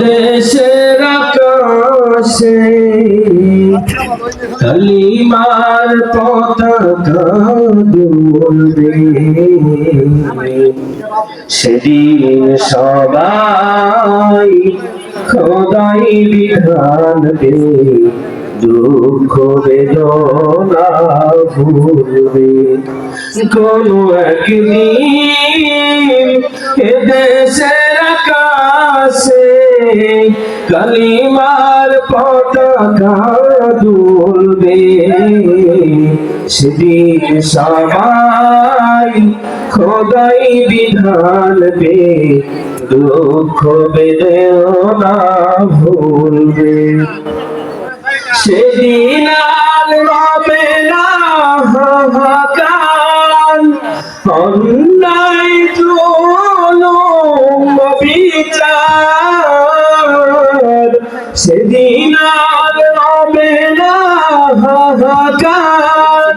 দেশের আকাশে কালিমার পতাকা সেদিন সবাই খোদাই বিধান দে, দুঃখ বেদনা ভুলবে। কোন একদিন এ দেশের কালিমার পতাকা দুলবে সেদিন সবাই খোদাই বিধান বে দুঃখ বেদনা ভুলবে। সেদিন আর না হাহাকার, অন্যায় জুলুম বিচার। সেদিন আর রবে না, হাহাকার।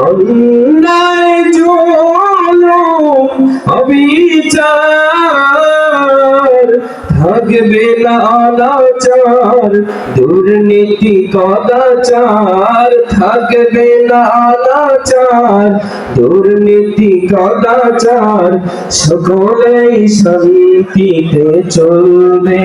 অন্যায় জুলুম, অবিচার। থাকবে না অনাচার, দুর্নীতি, কদাচার। থাকবে না দুর্নীতি, কদাচার। সকলেই শান্তিতে চলবে।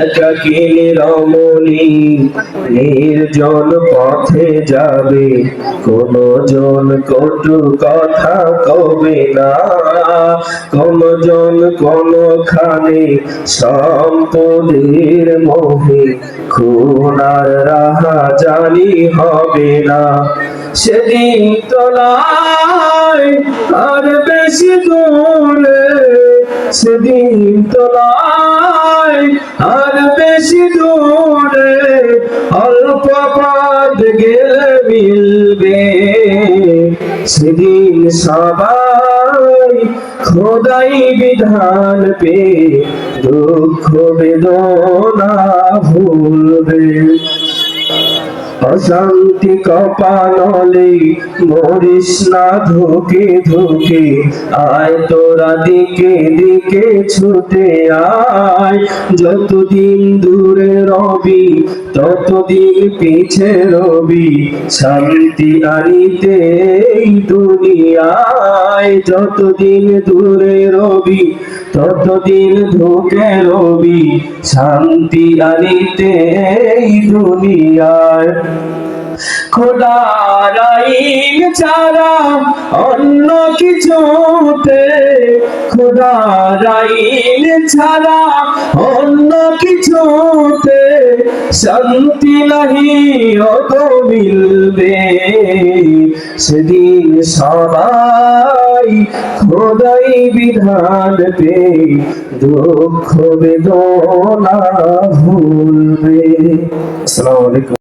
একাকী রমণী, নির্জন পথে যাবে কোন জন কটু কথা কবে না। কোন জন কোনখানে সম্পদের মোহে খুনার রাহা জানি হবে না। সেদিন তোলায় আর বেশি দূরে, সেদিন তোলায় সেদিন সবাই খোদাই বিধান পে দুঃখ বেদনা ভুলবে। অশান্তি কপানলে মরিস না ধুকে ধুকে, আয় তোরা দিকে দিকে ছুটে আয়। যতদিন দূরে রবি, ততদিন পিছে রবি, শান্তি আনিতে দুনিয়ায় যতদিন দূরে রবি, ততদিন ধুকে রবি, শান্তি আনিতে এই দুনিয়ায় খোদার আইন ছাড়া অন্য কিছুতে, খোদার আইন ছাড়া অন্য কিছুতে শান্তি নাহি অত মিলবে। সেদিন সবাই খোদাই বিধান পে দুঃখ বেদনা ভুলবে। আসসালামু আলাইকুম।